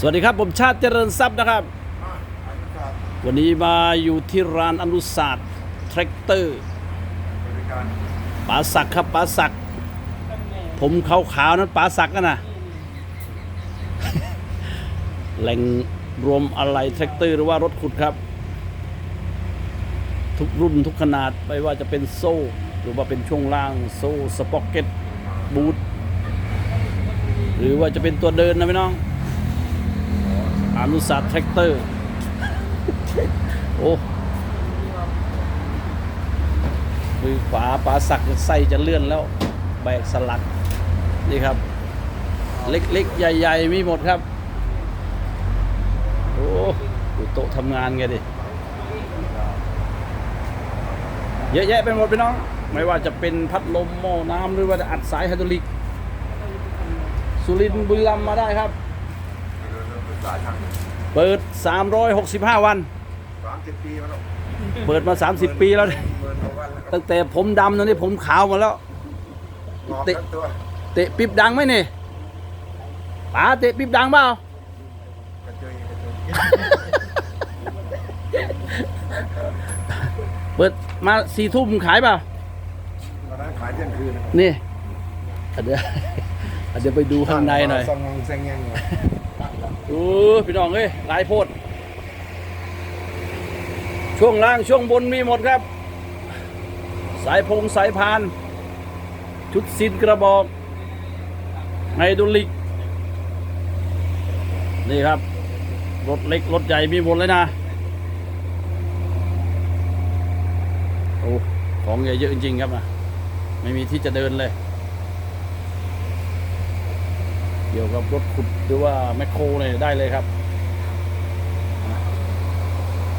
สวัสดีครับ ผมชาติเจริญทรัพย์นะครับ วันนี้มาอยู่ที่ร้านอนุศาสตร์แทรกเตอร์ป๋าศักข์ครับป๋าศักผมขาวๆนั้นป๋าศักนะนะแหล่งรวมอะไหล่แทรกเตอร์หรือว่ารถขุดครับ ทุกรุ่นทุกขนาดไม่ว่าจะเป็นโซ่ หรือว่าเป็นช่วงล่างโซ่สป็อกเก็ตบูทหรือว่าจะเป็นตัวเดินนะพี่น้อง อนุสาสตร์แทรกเตอร์ โอ้มือขวาปลาสักไส้จะเลื่อนแล้ว แบกสลัก นี่ครับ เล็กๆ ใหญ่ ๆ มีหมดครับ โอ้ดูโต๊ะทำงานไงดิ เยอะแยะไปหมดพี่น้อง ไม่ว่าจะเป็นพัดลมหม้อน้ำหรือว่าจะอัดสายไฮดรอลิก สุรินทร์บุรีรัมย์มาได้ครับ เปิด 365 วัน สามสิบปีมาแล้วเปิดมา 30 ปีแล้วเนี่ยเมินกว่าวันแล้วครับตั้งแต่ผมดำตอนนี้ผมขาวหมาแล้ว งอกทั้งตัวเตะปิ๊บดังไหมนี่ป๋าเตะปิ๊บดังเปล่า กระจุยกระจุยเปิดมาสี่ทุ่มขายเปล่าตอนนั้นขายเที่ยงคืนนี่เดี๋ยว อะเดี๋ยวไปดูข้างในหน่อยซองงงแซงยังเลยโอ้พี่น้องเอ้ยหลายโพด ช่วงล่างช่วงบนมีหมดครับ สายพงสายพาน ชุดซินกระบอกไฮดรอลิก นี่ครับ รถเล็ก รถใหญ่มีหมดเลยนะ โอ้ ของใหญ่เยอะจริงๆครับนะไม่มีที่จะเดินเลย เกี่ยวกับรถขุดหรือว่าแมคโครเนี่ยได้เลยครับ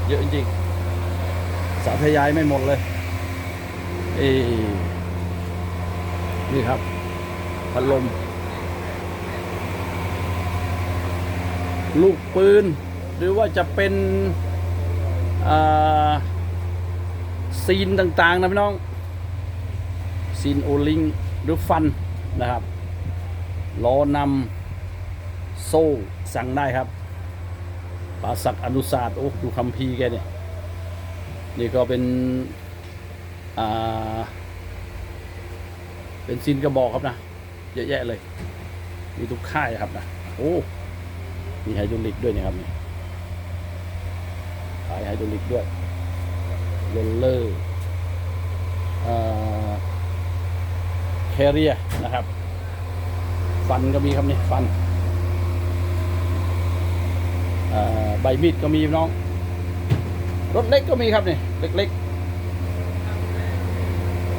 เยอะจริงสาธยายไม่หมดเลยเอนี่ครับ พัดลม ลูกปืน หรือว่าจะเป็นซีนต่าง ๆ นะพี่น้องซีนโอลิงหรือฟันนะครับ ล้อนำโซ่สั่งได้ครับปราศักอนุศาสตร์โอ้ดูคำพีแกเนี่ยนี่ก็เป็นอ่าเป็นซินกระบอกครับนะเยอะแยะเลย มีทุกค่ายครับนะโอ้มีไฮดรอลิกด้วยนะครับนี่ขายไฮดรอลิกด้วยโรลเลอร์แคเรียนะครับ ฟันก็มีครับนี่ฟันเอ่อใบมีดก็มีน้อง รถเล็กก็มีครับนี่เล็กๆ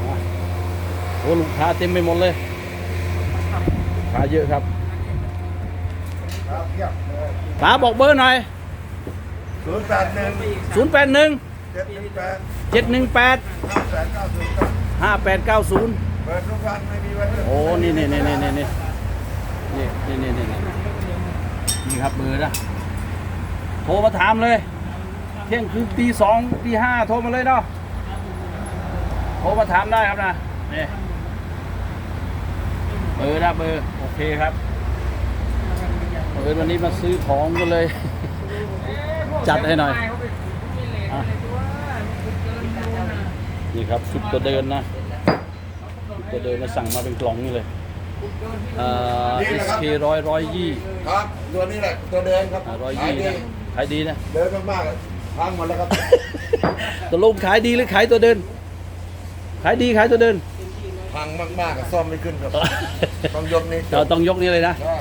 อะโอ้ลูกค้าเต็มไปหมดเลยลูกค้าเยอะครับครับเทียบเลยป๋าบอกเบอร์หน่อย ศูนย์แปดหนึ่ง081เจ็ดหนึ่งแปด718ห้าแสนเก้าศูนย์5890เปิดทุกวันไม่มีวันหยุดโอ้ นี่นี่นี่นี่นี่ นี่นี่นี่นี่นี่นี่ครับเบอร์นะโทรมาถามเลย เที่ยงคืนตีสองตีห้าโทรมาเลยเนาะโทรมาถามได้ครับนะนี่เบอร์นะเบอร์โอเคครับเบอร์วันนี้มาซื้อของกันเลย จัดให้หน่อยอะนี่ครับชุดตัวเดินนะชุดตัวเดินนะสั่งมาเป็นกล่องนี่เลย เอ่อ SK ร้อยร้อยยี่ครับตัวนี้แหละตัวเดินครับร้อยขายี่ดีนะขายดีนะ เดินมากๆพังหมดแล้วครับ ตกลงขายดีหรือขายตัวเดิน ขายดีขายตัวเดิน พังมากๆก็ซ่อมไม่ขึ้นครับ ต้องยกนี้เราต้องยกนี้เลยนะใช่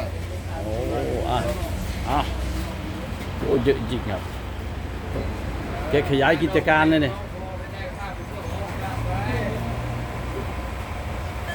โอ้อะอะโอ้เยอะจริงครับ แกขยายกิจการเลยเนี่ย